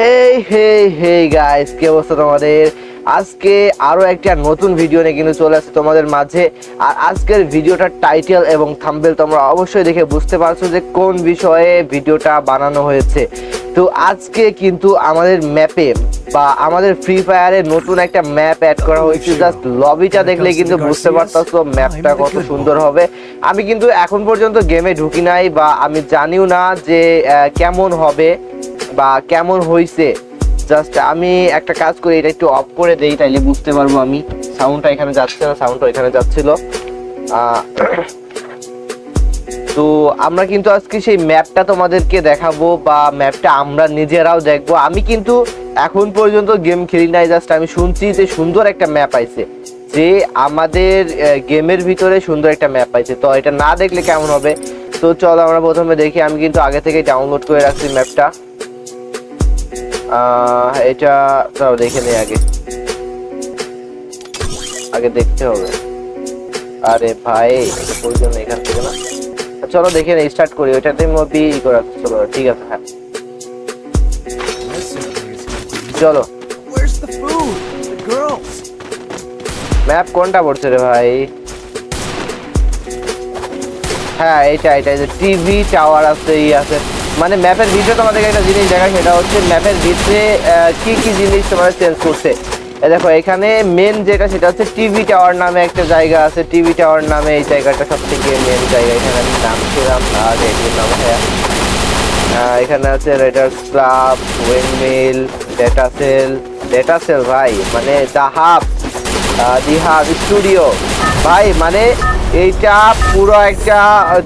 হেই হেই hey guys কি অবস্থা তোমাদের? আজকে আরও একটা নতুন ভিডিও নিয়ে কিন্তু চলে আসছে তোমাদের মাঝে। আর আজকের ভিডিওটার টাইটেল এবং থাম্বেল তোমরা অবশ্যই দেখে বুঝতে পারছ যে কোন বিষয়ে ভিডিওটা বানানো হয়েছে। তো আজকে কিন্তু আমাদের ম্যাপে বা আমাদের ফ্রি ফায়ারে নতুন একটা ম্যাপ অ্যাড করা হয়েছে। জাস্ট লবিটা দেখলে কিন্তু বুঝতে পারতাছো ম্যাপটা কত সুন্দর হবে। আমি কিন্তু এখন পর্যন্ত গেমে ঢুকি নাই বা আমি জানিও না যে কেমন হবে। বা কেমন হইছে জাস্ট আমি একটা কাজ করি, এটা একটু অফ করে দেই, তাইলে বুঝতে পারব আমি সাউন্ডটা এখানে যাচ্ছে না সাউন্ডটা এখানে যাচ্ছিল। তো আমরা কিন্তু আজকে সেই ম্যাপটা তোমাদেরকে দেখাবো বা ম্যাপটা আমরা নিজেরাও দেখব। আমি কিন্তু এখন পর্যন্ত গেম খেলি নাই জাস্ট আমি শুনছি যে সুন্দর একটা ম্যাপ আইছে, যে আমাদের গেমের ভিতরে সুন্দর একটা ম্যাপ আইছে। তো এটা না দেখলে কেমন হবে? তো চলো আমরা প্রথমে দেখি, আমি কিন্তু আগে থেকে ডাউনলোড করে রাখছি ম্যাপটা এটা তাও দেখে নেই আগে। আগে দেখতে হবে। আরে ভাই প্রয়োজন এখান থেকে না? চলো দেখে নেই স্টার্ট করি। ওইটাতে মুভি করা চলো ঠিক আছে হ্যাঁ। চলো? ম্যাপ কোনটা পড়ছে রে ভাই? হ্যাঁ এইটা এটা যে টিভি টাওয়ার আছে ই আছে। মানে ম্যাপের ভিতরে তোমাদেরকে একটা জিনিস দেখা সেটা হচ্ছে ম্যাপের ভিতরে কি কি জিনিস তোমাদের চেঞ্জ করছে। দেখো, এখানে মেন যেটা, সেটা হচ্ছে টিভি টাওয়ার নামে একটা জায়গা আছে। টিভি টাওয়ার নামে এই জায়গাটা সব থেকে মেন জায়গা। এখানে আমি নাম ছিলাম আর এটির নাম হ্যাঁ। এখানে আছে riders club windmill data cell data cell ভাই মানে the hub the hub studio ভাই মানে এইটা পুরো একটা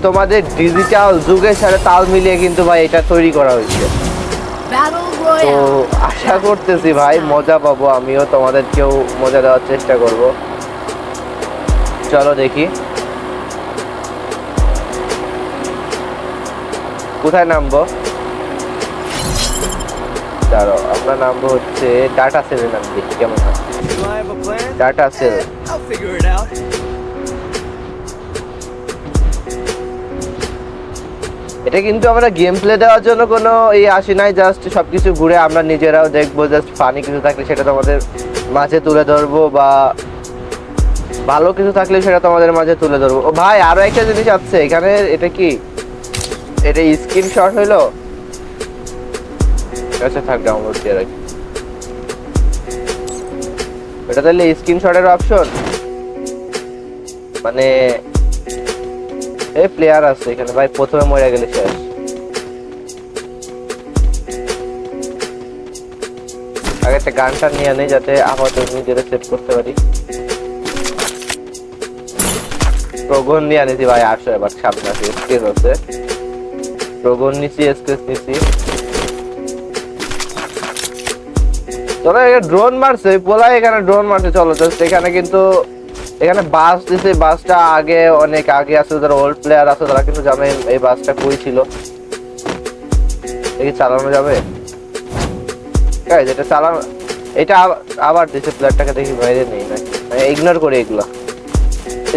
তোমাদের ডিজিটাল যুগের সাথে তাল মিলিয়ে কিন্তু ভাই এটা তৈরি করা হয়েছে। তো আশা করতেছি ভাই মজা পাবো আমিও তোমাদেরকেও মজা দেওয়ার চেষ্টা করব। চলো দেখি। কোথায় নামবো? দাঁড়ো আমরা নামবো হচ্ছে ডাটা সেলে নাম দেখি কেমন হয়? Data cell. এটা কিন্তু আমরা গেম প্লে দেওয়ার জন্য কোনো এই আসি নাই জাস্ট সব কিছু ঘুরে আমরা নিজেরাও দেখব জাস্ট ফানি কিছু থাকলে সেটা তোমাদের মাঝে তুলে ধরবো বা ভালো কিছু থাকলে সেটা তোমাদের মাঝে তুলে ধরবো। ও ভাই আরও একটা জিনিস আছে এখানে এটা কি? এটা স্ক্রিনশট হইল? আচ্ছা থাক ডাউনলোড দিয়ে রাখি। এটা তাহলে স্ক্রিনশটের অপশন মানে এই প্লেয়ার আছে এখানে, ভাই, প্রথমে মরে গেলে শেষ। আগে একটা গানটা নিয়ে নেই যাতে আপাতত নিজেরা সেট করতে পারি। প্রগন নিয়ে আনিছি, ভাই আসো এবার সামনে আছে, স্কেচ আছে। প্রগন নিছি, স্কেচ নিছি চলো ড্রোন মারছে, পোলাই এখানে ড্রোন মারছে, চলো, তো এখানে কিন্তু এখানে বাস দিছে বাসটা আগে, অনেক আগে আছে, যারা ওল্ড প্লেয়ার আছে, তারা কিন্তু জানে এই বাসটা কই ছিল। এটা চালানো যাবে? এটা চালানো, এটা আব- আবার দিছে প্লেয়ারটাকে দেখি, বাইরে নেই নাকি? ইগনোর করি এগুলা।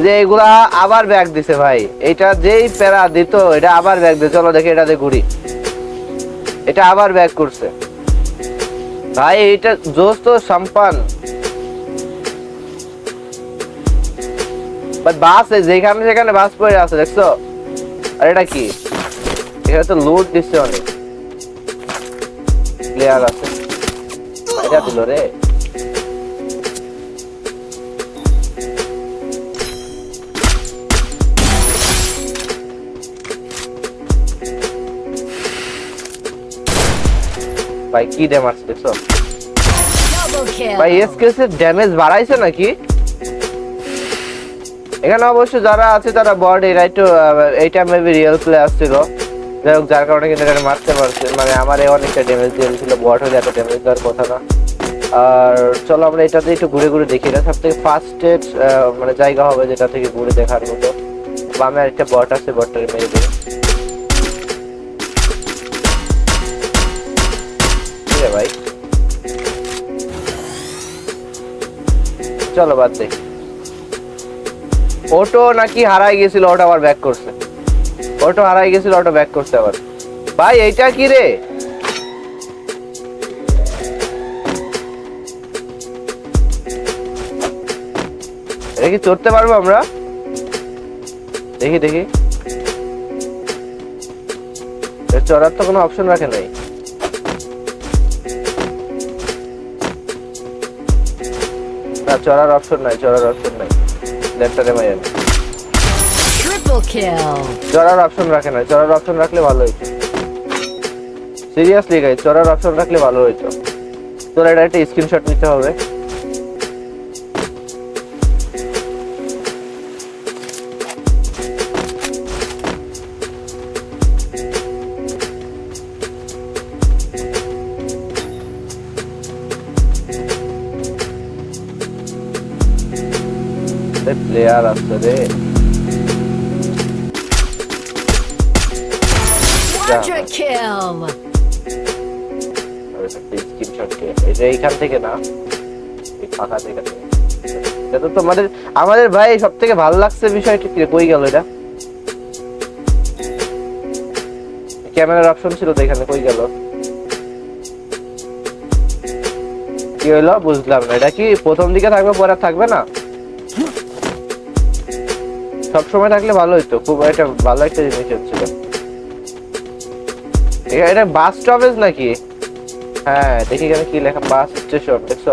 যে এগুলা আবার ব্যাগ দিছে ভাই। এটা যেই প্যারা দিত, এটা আবার ব্যাগ দিছে চলো দেখি এটাতে ঘুরি। এটা আবার ব্যাগ করছে। ভাই এটা জোস সম্পান। বাস যেখানে সেখানে বাস পড়ে আছে, দেখছ? আর এটা কি? এখানে তো লোড দিচ্ছে অনেক। প্লেয়ার আছে। এটা দিল রে। ভাই কি ড্যাম আছে দেখছ Double kill. ভাই এসকেস এর ড্যামেজ বাড়াইছে নাকি? এখানে অবশ্য যারা আছে তারা বড এরা একটু আহ, এইটা মেবি রিয়েল প্লেয়ার ছিল যাই হোক যার কারণে কিন্তু এখানে মারতে পারছে। মানে আমার এ অনেকটা ড্যামেজ দিয়েছিল বট হলে এত ড্যামেজ দেওয়ার কথা না। আর চলো আমরা এটাতে একটু ঘুরে ঘুরে দেখি। এটা সব থেকে ফার্স্টেড মানে জায়গা হবে যেটা থেকে ঘুরে দেখার মতো। বামে আরেকটা বট আছে বটটাকে মেরে দেবে ভাই। চলো বাদ দে। অটো নাকি হারাই গেছিল, অটো আবার ব্যাক করছে। অটো হারাই গেছিল, অটো ব্যাক করছে আবার। ভাই, এইটা কি রে? এটা কি চড়তে পারব আমরা? দেখি দেখি। চড়ার তো কোনো অপশন রাখে নাই। না চড়ার অপশন নাই চড়ার অপশন নাই। লেফটারে মাইয়া Triple kill. চড়ার অপশন রাখে না চড়ার অপশন রাখলে ভালো হইতো। সিরিয়াসলি গাই চড়ার অপশন রাখলে ভালো হইতো। তোর এটা একটা স্ক্রিনশট নিতে হবে। প্লেয়ার আসছে রে। এইখান থেকে না? ফাঁকা থেকে। এটা তো তোমাদের আমাদের ভাই সব থেকে ভালো লাগছে বিষয়টা কি কই গেল এটা? ক্যামেরার অপশন ছিল তো এখানে কই গেল? কি হইল? বুঝলাম না। এটা কি প্রথম দিকে থাকবে পরে থাকবে না? সব সময় থাকলে ভালো হইতো। খুব একটা ভালো একটা জিনিস হচ্ছিল। এটা বাস স্টপেজ নাকি? হ্যাঁ দেখি এখানে কি লেখা বাস স্টেশন দেখছ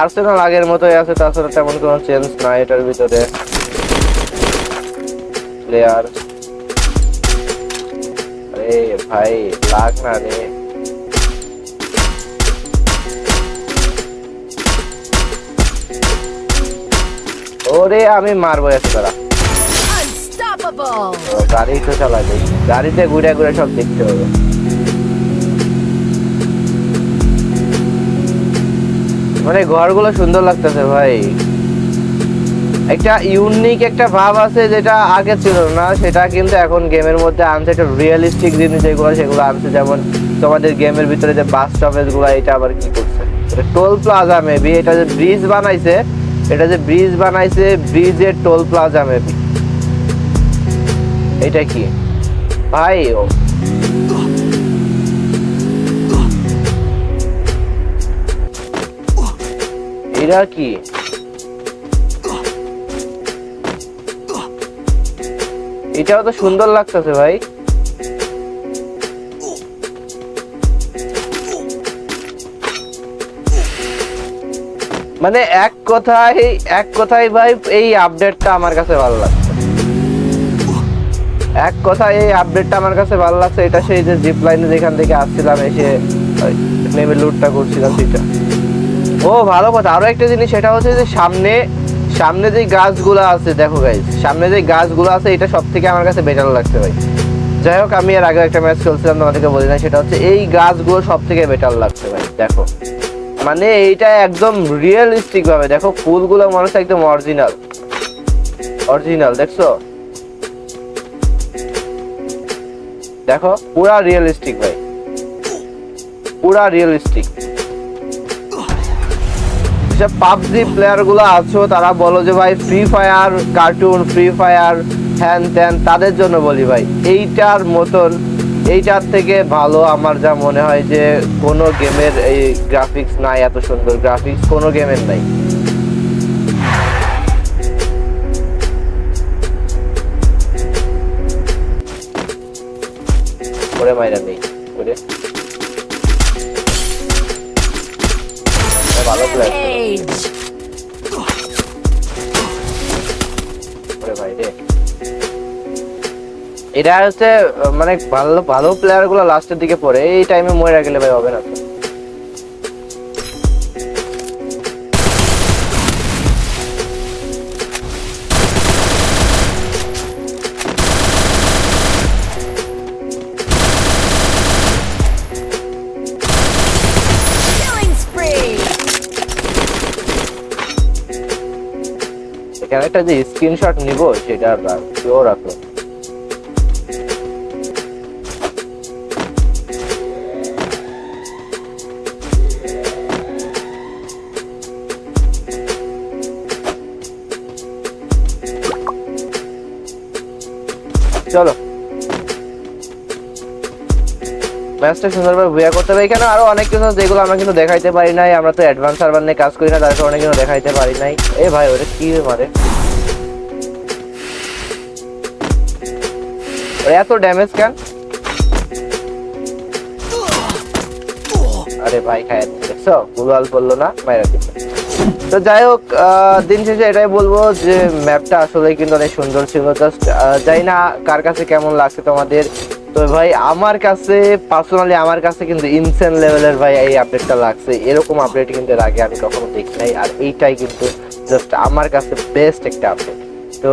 আর্সেনাল আগের মতোই আছে, তাছাড়া তেমন কোনো চেঞ্জ নাই এটার ভিতরে। প্লেয়ার আরে ভাই, লাগ না রে। ওরে আমি মারবো এসে তারা গাড়ি তো চালাবে গাড়িতে ঘুরে ঘুরে সব দেখতে হবে। মানে ঘরগুলো সুন্দর লাগতেছে ভাই। একটা ইউনিক একটা ভাব আছে যেটা আগে ছিল না সেটা কিন্তু এখন গেমের মধ্যে আনছে। একটা রিয়েলিস্টিক জিনিস যেগুলো সেগুলো আনছে। যেমন তোমাদের গেমের ভিতরে যে বাস স্টপেজগুলো এটা আবার কি করছে? টোল প্লাজা মেবি এটা যে ব্রিজ বানাইছে এটা যে ব্রিজ বানাইছে ব্রিজের টোল প্লাজা মেবি এটা কি? ভাই, ও। এরা কি? এটাও তো সুন্দর লাগতেছে ভাই। মানে এক কথায় এক কথায় ভাই এই আপডেটটা আমার কাছে ভালো লাগছে। এক কথায় এই আপডেটটা আমার কাছে ভালো লাগছে, এটা সেই যে জিপ লাইনে যেখান থেকে আসছিলাম, এসে নেমে লুটটা করছিলাম সেটা ও, ভালো কথা। আরও একটা জিনিস, সেটা হচ্ছে যে সামনে সামনে যে গাছগুলো আছে, দেখো গাইজ সামনে যে গাছগুলো আছে, এটা সব থেকে আমার কাছে বেটার লাগছে ভাই। যাই হোক, আমি এর আগে একটা ম্যাচ খেলছিলাম, তোমাদেরকে বলি না সেটা হচ্ছে এই গাছগুলো সব থেকে বেটার লাগছে ভাই, দেখো। মানে এইটা একদম রিয়েলিস্টিক ভাবে। দেখো, ফুলগুলো মনে হচ্ছে একদম অরিজিনাল অরিজিনাল দেখছ? দেখো, পুরা রিয়েলিস্টিক ভাই। পুরা রিয়েলিস্টিক যে পাবজি প্লেয়ারগুলো আছো, তারা বলো যে, ভাই free fire cartoon free fire হ্যান ত্যান তাদের জন্য বলি ভাই। এইটার মতন এইটার থেকে ভালো আমার যা মনে হয় যে কোনো গেমের এই গ্রাফিক্স নাই, এত সুন্দর গ্রাফিক্স কোনো গেমের নাই। ভালো এটা হচ্ছে মানে ভালো ভালো প্লেয়ারগুলো লাস্টের দিকে পড়ে এই টাইমে মরে গেলে ভাই হবে না। একটা যে স্ক্রিনশট নিব সেটা কেউ রাখো চলো। ম্যাচটা সুন্দরভাবে বুয়া করতে হবে। এখানে আরও অনেক কিছু যেগুলো আমরা কিন্তু দেখাইতে পারি নাই। আমরা তো অ্যাডভান্স সার্ভার নিয়ে কাজ করি না তার কারণে কিন্তু দেখাইতে পারি নাই। এ ভাই ওটা কি মারে? এত ড্যামেজ কেন? আরে ভাই খায় দেখছ গুলাল পড়ল না, মাইরা দিচ্ছে তো যাই হোক দিন শেষে এটাই বলব যে ম্যাপটা আসলে কিন্তু অনেক সুন্দর ছিল। জাস্ট যাই না কার কাছে কেমন লাগছে তোমাদের। তো ভাই, আমার কাছে পার্সোনালি আমার কাছে কিন্তু ইনসেন লেভেলের ভাই এই আপডেটটা লাগছে। এরকম আপডেট কিন্তু আগে আমি কখনো দেখি নাই। আর এইটাই কিন্তু জাস্ট আমার কাছে বেস্ট একটা আপডেট তো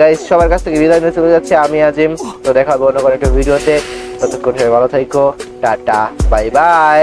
গাইস সবার কাছ থেকে বিদায় নিয়ে চলে যাচ্ছে আমি, আজিম। তো দেখাবো অন্য কোনো একটা ভিডিওতে ততক্ষণ ভালো থাইকো। Tata bye bye